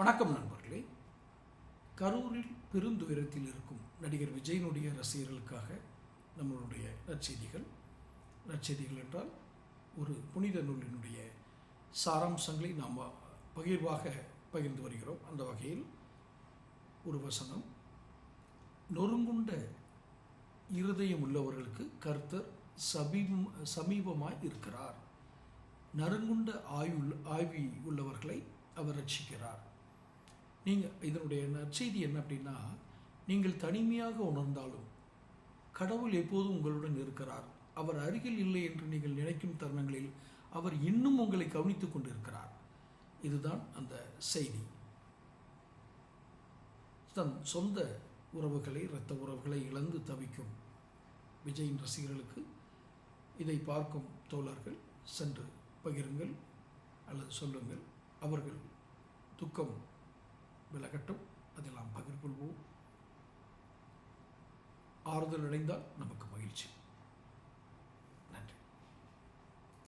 வணக்கம் நண்பர்களே. கரூரில் பெருந்துயரத்தில் இருக்கும் நடிகர் விஜயனுடைய ரசிகர்களுக்காக நம்மளுடைய நற்செய்திகள். நற்செய்திகள் என்றால் ஒரு புனித நூலினுடைய சாராம்சங்களை நாம் பகிர்வாக பகிர்ந்து வருகிறோம். அந்த வகையில் ஒரு வசனம். நொறுங்குண்ட இருதயம் உள்ளவர்களுக்கு கர்த்தர் சமீபம் சமீபமாய் இருக்கிறார். நறுங்குண்ட ஆயுள் ஆய்வி உள்ளவர்களை அவர் ரட்சிக்கிறார். நீங்கள் இதனுடைய நற்செய்தி என்ன அப்படின்னா நீங்கள் தனிமையாக உணர்ந்தாலும் கடவுள் எப்போதும் உங்களுடன் இருக்கிறார். அவர் அருகில் இல்லை என்று நீங்கள் நினைக்கும் தருணங்களில் அவர் இன்னும் உங்களை கவனித்துக் கொண்டிருக்கிறார். இதுதான் அந்த செய்தி. தன் சொந்த உறவுகளை இரத்த உறவுகளை இழந்து தவிக்கும் விஜயின் ரசிகர்களுக்கு இதை பார்க்கும் தோழர்கள் சென்று பகிருங்கள் அல்லது சொல்லுங்கள். அவர்கள் துக்கம் விலகட்டும். அதெல்லாம் பகிர்கொள்வோம் ஆறுதல் அடைந்தால் நமக்கு மகிழ்ச்சி.